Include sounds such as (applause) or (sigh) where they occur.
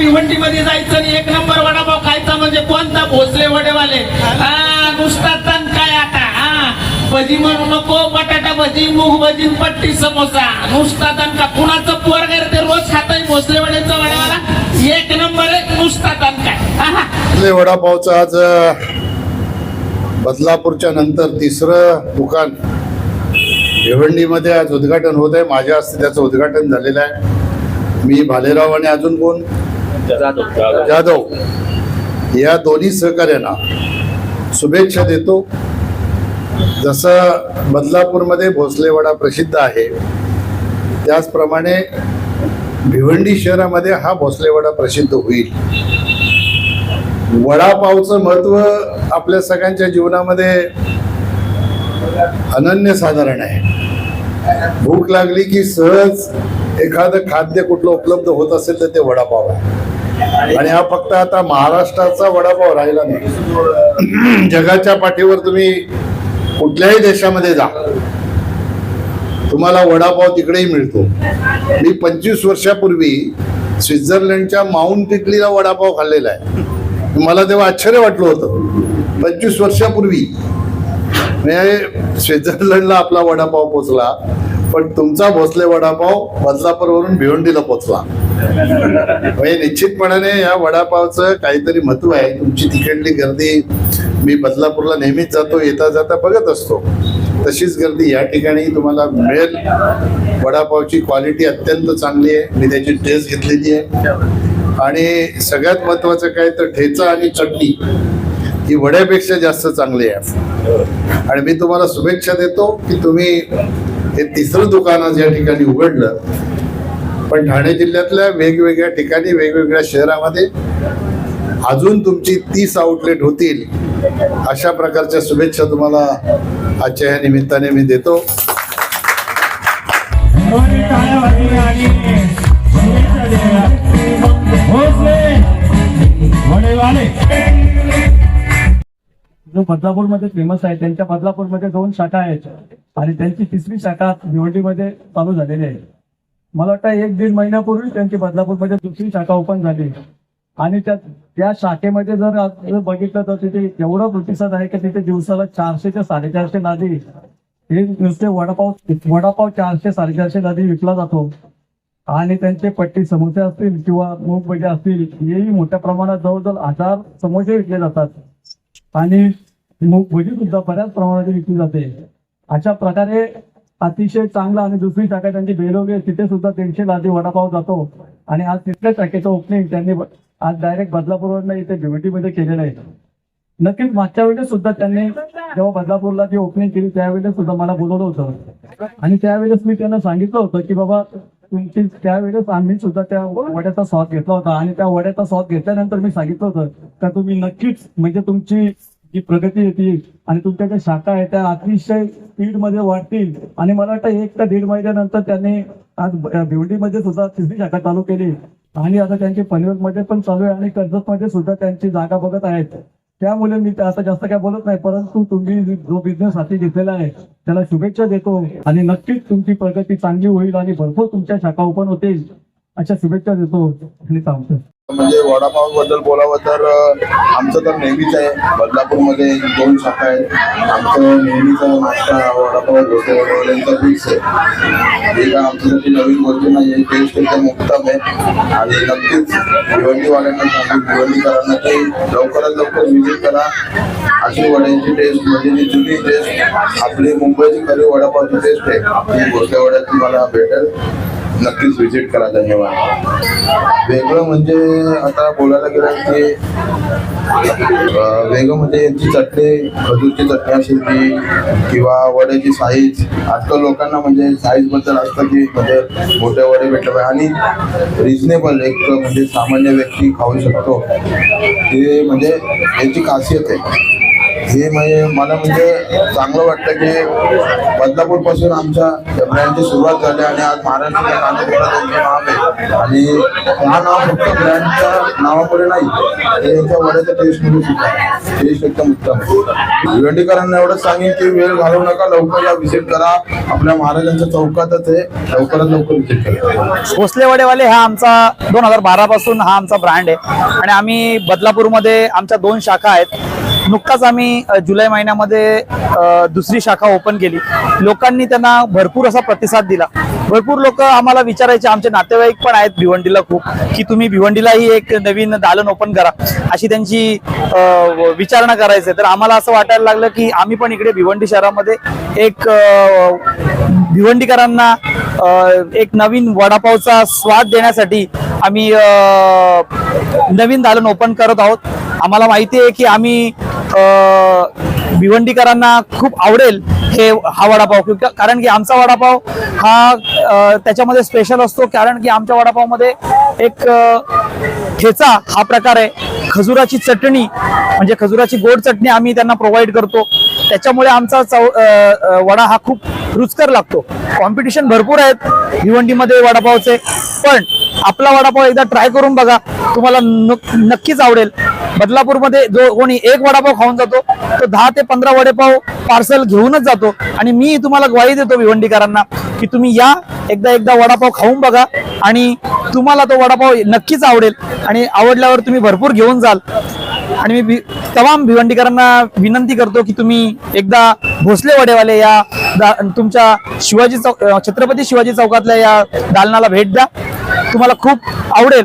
भिवंडीमध्ये जायचं आणि एक नंबर वडापाव खायचा म्हणजे कोणता भोसले वडेवाले? हा नुसता तण काय आता हा. भजी म्हणू नको बटाटा भजी मूग भजी पट्टी समोसा. नुसता तण का कुणाचं पोर ते रोज खाताय भोसले वड्याचा वडेवाला एक नंबर आहे नुसता तण काय हा, वडापावचं आज बदलापूरच्या नंतर तिसरं दुकान. भिवंडीमध्ये आज उद्घाटन होत आहे माझ्या हस्ते त्याचं उद्घाटन झालेलं आहे. मी भालेराव आणि अजून कोण? जाधव. या दोन्ही सहकार्यांना शुभेच्छा देतो. जसं बदलापूरमध्ये भोसलेवाडा प्रसिद्ध आहे त्याचप्रमाणे भिवंडी शहरामध्ये हा भोसलेवाडा प्रसिद्ध होईल. वडापावचं महत्त्व आपल्या सगळ्यांच्या जीवनामध्ये अनन्य साधारण आहे. भूक लागली की सहज एखादं खाद्य कुठलं उपलब्ध होत असेल तर ते वडापाव आहे. आणि हा फक्त आता महाराष्ट्राचा वडापाव राहिला नाही. (clears throat) जगाच्या पाठीवर तुम्ही कुठल्याही देशामध्ये जा. तुम्हाला वडापाव तिकडेही मिळतो. मी पंचवीस वर्षापूर्वी स्वित्झर्लंडच्या माउंट इटलीला वडापाव खाल्लेला आहे. मला तेव्हा आश्चर्य वाटलं होतं. पंचवीस वर्षापूर्वी म्हणजे स्वित्झर्लंडला आपला वडापाव पोचला. पण तुमचा भोसले वडापाव बदलापूरवरून भिवंडीला पोचला. म्हणजे निश्चितपणाने या वडापावचं काहीतरी महत्त्व आहे. तुमची तिकडली गर्दी मी बदलापूरला नेहमीच जातो येता जाता बघत असतो. तशीच गर्दी या ठिकाणी तुम्हाला मिळेल. वडापावची क्वालिटी अत्यंत चांगली आहे. मी त्याची टेस्ट घेतलेली आहे. आणि सगळ्यात महत्वाचं काय तर ठेचा आणि चटणी ही वड्यापेक्षा जास्त चांगली आहे. आणि मी तुम्हाला शुभेच्छा देतो की तुम्ही हे तिसरं दुकान आज या ठिकाणी उघडलं. पण ठाणे जिल्ह्यातल्या वेगवेगळ्या ठिकाणी वेगवेगळ्या शहरामध्ये अजून तुमची तीस आउटलेट होतील अशा प्रकारच्या शुभेच्छा तुम्हाला आजच्या या निमित्ताने मी देतो. आणि जो बदलापूरमध्ये फेमस आहे त्यांच्या बदलापूरमध्ये दोन शाखा आहेत. आणि त्यांची तिसरी शाखा भिवंडीमध्ये चालू झालेली आहे. मला वाटतं एक दीड महिन्यापूर्वी त्यांची बदलापूरमध्ये दुसरी शाखा ओपन झाली. आणि त्या त्या शाखेमध्ये जर बघितलं तर तिथे एवढा प्रतिसाद आहे की तिथे दिवसाला चारशे ते साडेचारशे नादी हे नुसते वडापाव वडापाव चारशे साडेचारशे नादी विकला जातो. आणि त्यांचे पट्टी समोसे असतील किंवा मूग भजे असतील हेही मोठ्या प्रमाणात जवळजवळ हजार समोसे विकले जातात. आणि मग भजी सुद्धा बऱ्याच प्रमाणात विकली जाते. अशा प्रकारे अतिशय चांगला आणि दुसरी शाखा त्यांची बेलोगे तिथे सुद्धा तीनशे लादी वडापाव जातो. आणि आज तिथल्या शाखेचं ओपनिंग त्यांनी आज डायरेक्ट बदलापूरवरनं इथे भिवंडीमध्ये केलेलं आहे. नक्कीच मागच्या वेळेस सुद्धा त्यांनी जेव्हा बदलापूरला जी ओपनिंग केली त्यावेळेस सुद्धा मला बोलवलं होतं. आणि त्यावेळेस मी त्यांना सांगितलं होतं की बाबा तुमची त्यावेळेस आम्ही सुद्धा त्या वड्याचा स्वाद घेतला होता. आणि त्या वड्याचा स्वाद घेतल्यानंतर मी सांगितलं होतं का तुम्ही नक्कीच म्हणजे तुमची जी प्रगती येते आणि तुमच्या ज्या शाखा आहेत त्या अतिशय स्पीडमध्ये वाढतील. आणि मला वाटतं एक ते दीड महिन्यानंतर त्यांनी आज ब- भिवंडीमध्ये सुद्धा तिसरी शाखा चालू केली. आणि आता त्यांची पनवेलमध्ये पण चालू आहे आणि कर्जत मध्ये सुद्धा त्यांची जागा बघत आहेत. त्यामुळे मी आता जास्त काय बोलत नाही परंतु तुम्ही जो बिझनेस हाती घेतलेला आहे त्याला शुभेच्छा देतो. आणि नक्कीच तुमची प्रगती चांगली होईल आणि भरपूर तुमच्या शाखा ओपन होतील. अशा शुभेच्छा देतो. आणि थांबतो. म्हणजे वडापावबद्दल बोलावं तर आमचं तर नेहमीच आहे. बदलापूरमध्ये दोन शाखा आहेत. आमचं नेहमीचा नाश्ता वडापाव डोसे वड्यांचा फिक्स आहे. हे काय आमच्यासाठी नवीन गोष्ट नाही आहे टेस्ट एकदम उत्तम आहे. आणि नक्कीच भिवंडीवाल्यांना सांगू भिवंडीकरांना की लवकरात लवकर व्हिजिट करा. अशी वड्यांची टेस्ट म्हणजे जी जुनी टेस्ट आपली मुंबईची खरी वडापावची टेस्ट आहे. ती भोसल्या वड्यात तुम्हाला भेटेल. नक्कीच व्हिजिट करा धन्यवाद. वेगळं म्हणजे आता बोलायला गेलं की वेगळं म्हणजे यांची चटणी खजूरची चटणी असेल ती किंवा वड्याची साईज. आजकाल लोकांना म्हणजे साईजबद्दल असतं की म्हणजे मोठे वडे भेटले पाहिजे. आणि रिजनेबल एक म्हणजे सामान्य व्यक्ती खाऊ शकतो. ते म्हणजे याची खासियत आहे. हे म्हणजे मला म्हणजे चांगलं वाटतं की बदलापूरपासून आमच्या ब्रँडची सुरुवात झाली आणि आज महाराष्ट्राच्या कानाकोपऱ्यात नाव आहे. आणि हा नाव फक्त ब्रँडच्या नावापुढे नाही तर यांच्या वड्याच्या टेस्टमध्ये सुद्धा टेस्ट एकदम उत्तम भिवंडीकरांना एवढंच सांगेन की वेळ घालवू नका लवकर या व्हिजिट करा. आपल्या महाराजांच्या चौकातच आहे लवकरात लवकर व्हिजिट करा. भोसले वडेवाले हा आमचा दोन हजार बारा पासून हा आमचा ब्रँड आहे. आणि आम्ही बदलापूरमध्ये आमच्या दोन शाखा आहेत. नुकताच आम्ही जुलै महिन्यामध्ये दुसरी शाखा ओपन केली. लोकांनी त्यांना भरपूर असा प्रतिसाद दिला. भरपूर लोक आम्हाला विचारायचे आमचे नातेवाईक पण आहेत भिवंडीला खूप की तुम्ही भिवंडीलाही एक नवीन दालन ओपन करा अशी त्यांची विचारणा करायचे. तर आम्हाला असं वाटायला लागलं की आम्ही पण इकडे भिवंडी शहरामध्ये एक भिवंडीकरांना एक नवीन वडापावचा स्वाद देण्यासाठी आम्ही नवीन दालन ओपन करत आहोत. आम्हाला माहिती आहे की आम्ही भिवंडीकरांना खूप आवडेल हे हा वडापाव किंवा- कारण की आमचा वडापाव हा त्याच्यामध्ये स्पेशल असतो कारण की आमच्या वडापावमध्ये एक ठेचा हा प्रकार आहे. खजुराची चटणी म्हणजे खजुराची गोड चटणी आम्ही त्यांना प्रोव्हाइड करतो. त्याच्यामुळे आमचा चव वडा हा खूप रुचकर लागतो. कॉम्पिटिशन भरपूर आहेत भिवंडीमध्ये वडापावचे पण आपला वडापाव एकदा ट्राय करून बघा. तुम्हाला नक्कीच आवडेल. बदलापूरमध्ये जो कोणी एक वडापाव खाऊन जातो तो दहा ते पंधरा वडेपाव पार्सल घेऊनच जातो. आणि मी तुम्हाला ग्वाही देतो भिवंडीकरांना की तुम्ही या एकदा एकदा वडापाव खाऊन बघा. आणि तुम्हाला तो वडापाव नक्कीच आवडेल. आणि आवडल्यावर तुम्ही भरपूर घेऊन जाल. आणि मी भि- तमाम भिवंडीकरांना विनंती करतो की तुम्ही एकदा भोसले वडेवाले या दा- तुमच्या शिवाजी चौक छत्रपती शिवाजी चौकातल्या या दालनाला भेट द्या. तुम्हाला खूप आवडेल.